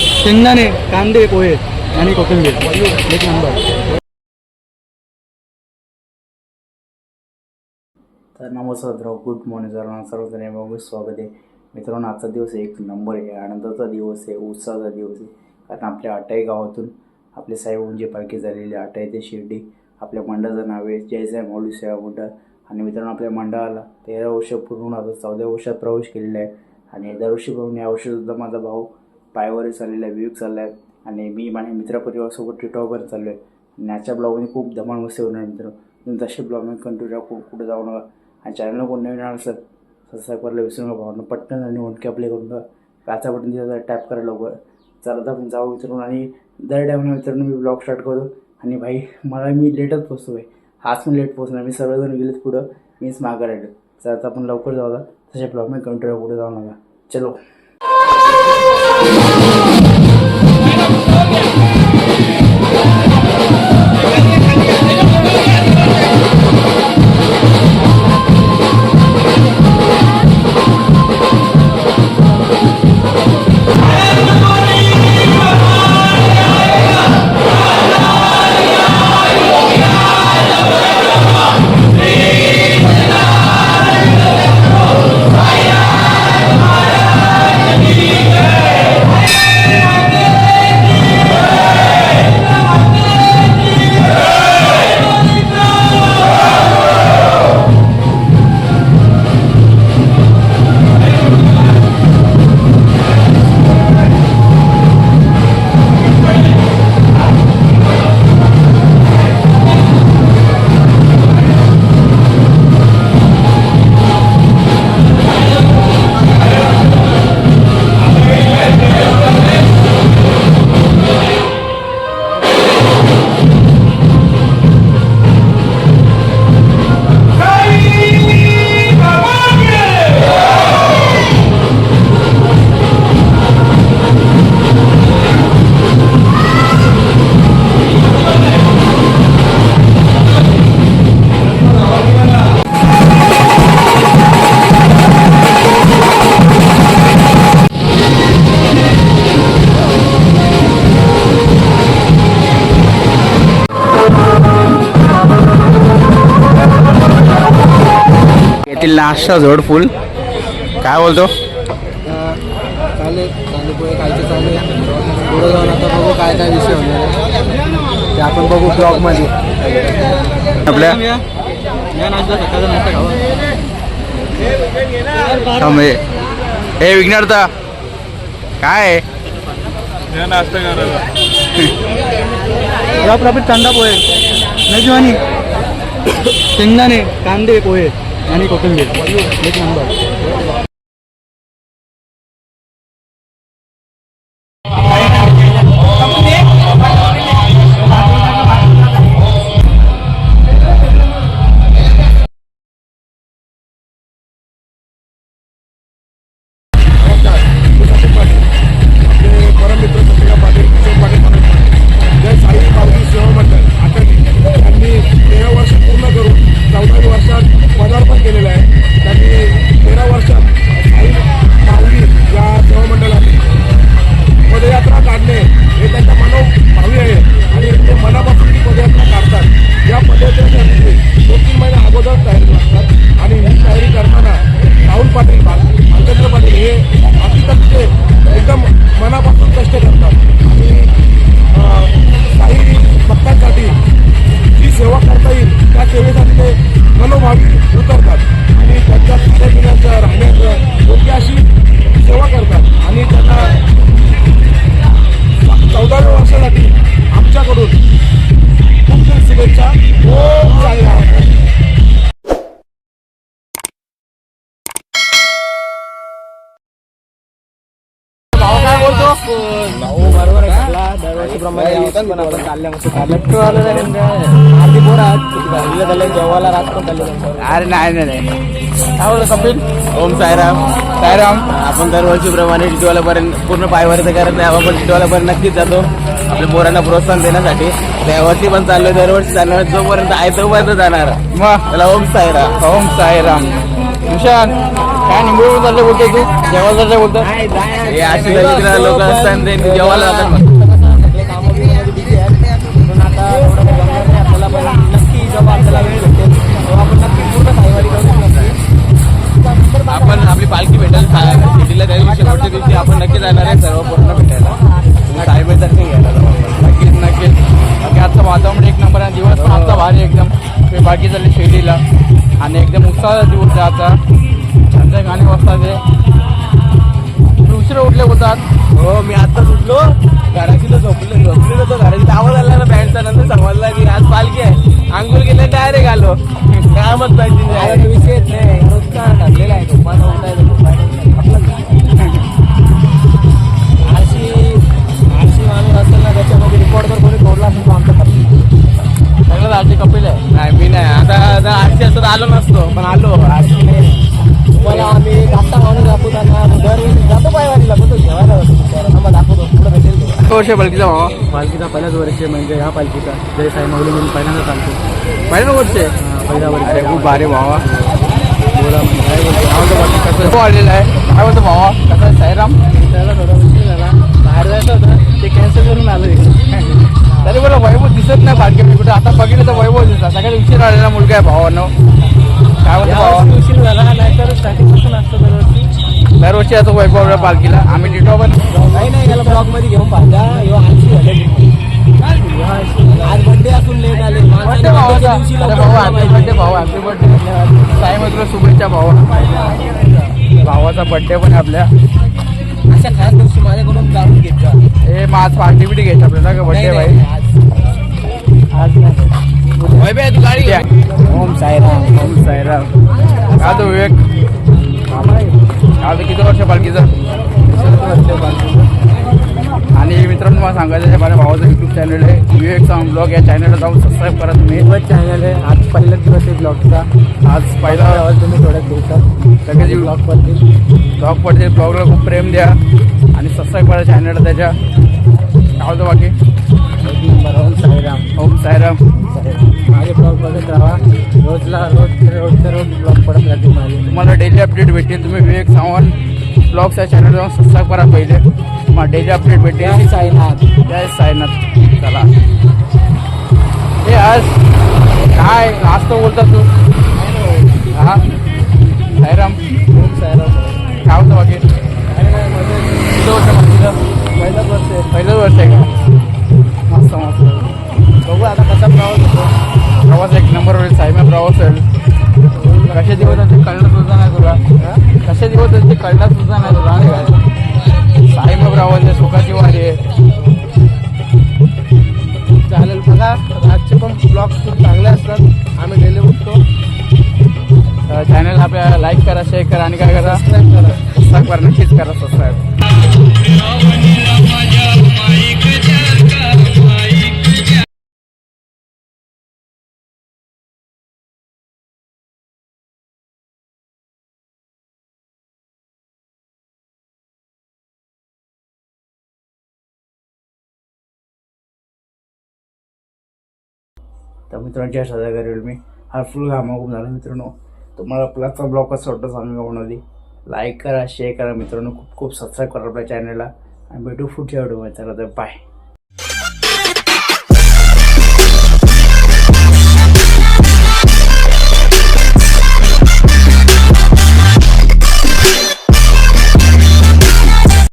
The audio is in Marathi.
शेंगदाणे कांदे पोहे आणि कोथिंबीर. एक नंबर. तर नमस्कार गुड मॉर्निंग सर्वांना सर्वजण स्वागत आहे. मित्रांनो आजचा दिवस एक नंबर आहे. आनंदाचा दिवस आहे उत्साहाचा दिवस आहे. कारण आपल्या आटाई गावातून आपले साहेबांची पालखी झालेली आहे आटाई ते शिर्डी आपल्या मंडळाचं नाव आहे. जयसाई माऊली सेवा मंडळ. आणि मित्रांनो आपल्या मंडळाला तेरा वर्ष पूर्ण होऊन आता चौदा वर्षात प्रवेश केलेला आहे. आणि दरवर्षी भाऊ या यावर्षीसुद्धा माझा भाऊ पायवरी चाललेला आहे विवेक चालला आहे आणि मी माझ्या मित्रपरिवारासोबत टिटॉवर चाललो आहे आणि आजच्या ब्लॉगमध्ये खूप धमाल मस्ती होणार मित्र तुम्ही तसे ब्लॉग कंटिन्यू खूप कुठे जाऊ नका. आणि चॅनलला कोण नवीन आलं सर सबस्क्राईब करायला विसरू नका भावना. पटकन आणि वनके अप्लाय करून टाका काचा बटन तिथं टॅप करा लवकर. चला तर जाऊ मित्रांनो. आणि दर टायमाला मित्रांनो मी ब्लॉग स्टार्ट करतो. आणि भाई मला मी लेटच पोचतो आहे हाच पण लेट पोचणार मी सर्वजण गेलेत पुढं. मीच मागं राहिलो. चला तर आपण लवकर जाऊ तसे ब्लॉग मी कंट्रोल कुठे जाऊ नका चलो. येथील नाश्ता जोड फुल काय बोलतो? चालेल बघू काय काय विषय होणार आपण बघू ब्लॉगमध्ये आपल्या थांबे हे विघ्नार्था काय? आहे? या प्रॉफिट कांदा पोहे मेजवानी शेंगदाणे कांदे पोहे. आणि कोथिंबीर. एक नंबर. आपले परममित्र वर्ष पूर्ण करून वर्षात पदार्पण केलेलं आहे दरवर्षीप्रमाणे यावतात पण आपण चालल्या मस्त. चालल्या अर्धी पोर आहेत. झाले जेवायला रात पण चालले अरे नाही नाही नाही. काय कपिल ओम साईराम. साईराम. आपण दरवर्षीप्रमाणे टिटवालापर्यंत पूर्ण पायवरचं करत नाही. आपण टिटवालापर्यंत नक्कीच जातो. आपल्या पोरांना प्रोत्साहन देण्यासाठी. त्यावरती पण चाललोय दरवर्षी जाणार जोपर्यंत आहे तोपर्यंत जाणार. मग त्याला ओम साईराम. ओम साईराम. निशांत काय निंबू चालले बोलतो तू? जेव्हा चालले बोलतो हे अशी लोक असतात ते जेवायला जातात. आपण आपली पालखी भेटेल सिटीला त्या दिवशी शेवटच्या दिवशी आपण नक्की जाणार आहे सर्व पूर्ण भेटायला. साहेब दर्शन घ्यायला जाऊ नक्कीच नक्कीच. बाकी आजचं वातावरण एक नंबर आणि दिवस पण आजचा भारी एकदम. बाकी झाले शेतीला आणि एकदम उत्साह दिवस आता आजचा. छान गाणी वाजतात ते. उशिरा उठले होतात. हो मी आता उठलो. घराची तर झोपले झोपलेलो तर घराची आवाज आला नंतर समजला की आज पालखी आहे. आंघोळ केले डायरेक्ट आलो. काय मत पाहिजे विषय नाही. नुकसान घातलेलं आहे. वर्ष बलकीचा भावा? पालखीचा पहिलाच वर्ष म्हणजे ह्या पालखीचा. जय साई माऊली म्हणून पहिल्यांदा चालतो पहिलं वर्ष? आहे पहिला वर्ष. अरे खूप भारी भावा. बोला काय बोलतो? काय म्हणतो बाकी कसं आलेलं आहे? काय म्हणतो भावा? कसं आहे साईराम? त्याला थोडा उशीर झाला. बाहेर जायचं होतं ते कॅन्सल करून आलो इकडे तरी बोला वैभव दिसत नाही मी कुठे आता बघितलं तर वैभव दिसतात सगळ्यात उशीर आलेला मुलगा आहे भावानं. काय म्हणतो भावा? यावर्षी उशीर झाला नाही तर स्टार्टिंगपासून असतं दरवर्षी. दरवर्षी असं वैभव पालखीला आम्ही डिटो पण नाही नाही त्याला मध्ये घेऊन पाहिजा ह्यो आळशी झाले. ह्यो आळशी. आज बर्थडे असून लेट आले. बर्थडे भावाचा. दिवशी अरे लवकर भाऊ. बर्थडे हॅपी बर्थडे शुभेच्छा भावाचा बर्थडे पण आहे आपल्या. अशा खास दिवशी माझ्याकडून जाऊन घेत हे मग आज पार्टी बिटी घ्यायची आपल्याला. का बर्थडे भाई. नाही, आज आज नाही. वैभव तू गाडी घ्या ओम साईराम. ओम साईराम. का तो विवेक. आता किती वर्ष पालखीचं आणि मित्रांनो मला सांगायचं आहे माझ्या भावाचं युट्यूब चॅनल आहे. विवेक साऊंड ब्लॉग या चॅनलला जाऊन सबस्क्राईब करा तुम्ही. फेमस चॅनल आहे. आज पहिलाच दिवस आहे ब्लॉगचा आज पहिला आवाज तुम्ही थोड्याच दिवसात सगळे ब्लॉग पडतील ब्लॉग पडते ब्लॉगला खूप प्रेम द्या. आणि सबस्क्राईब करा चॅनलला त्याच्या. काय होतं बाकी? ओम साईराम. ओम साईराम. माझे ब्लॉग बघत राहा रोजला रोज रोजच्या रोज ब्लॉग पडत राहतील माझे तुम्हाला डेली अपडेट भेटेल. तुम्ही विवेक सावंत ब्लॉग्स या चॅनल जाऊन सबस्क्राईब करा पहिले. तुम्हाला डेली अपडेट भेटेल. जय साईनाथ. जय साईनाथ. चला. हे आज काय? आज तर बोलतात तू. हा. साईराम. ओम साईराम काय होतं बाकी किती वर्ष पहिलाच वर्ष आहे पहिलंच वर्ष आहे का? मस्त मस्त. बघू आता कसा प्रवास होतो. प्रवास एक नंबर होईल साईमा प्रवास होईल कशा दिवस आहेत ते कळलं सुद्धा नाही तुला? कशा दिवस आहेत ते कळलं सुद्धा नाही तुला? काय? साईमा प्रवास आहे सुखाची वारी आहे. चालेल बघा आजचे पण ब्लॉग खूप चांगले असतात. आम्ही डेली उठतो. चॅनल आपल्याला लाईक करा शेअर करा आणि काय करा? सबस्क्राईब करा. सबस्क्राईब करा नक्कीच करा सबस्क्राईब तर मित्रांच्या सजा करेल मी. हा फुल घामाघूम झाला मित्रांनो. तुम्हाला प्लसचा ब्लॉग कसं वाटतं सांगा म्हणाली लाईक करा शेअर करा मित्रांनो. खूप खूप सबस्क्राईब करा आपल्या चॅनलला आणि भेटू पुढच्या व्हिडिओमध्ये चला तर बाय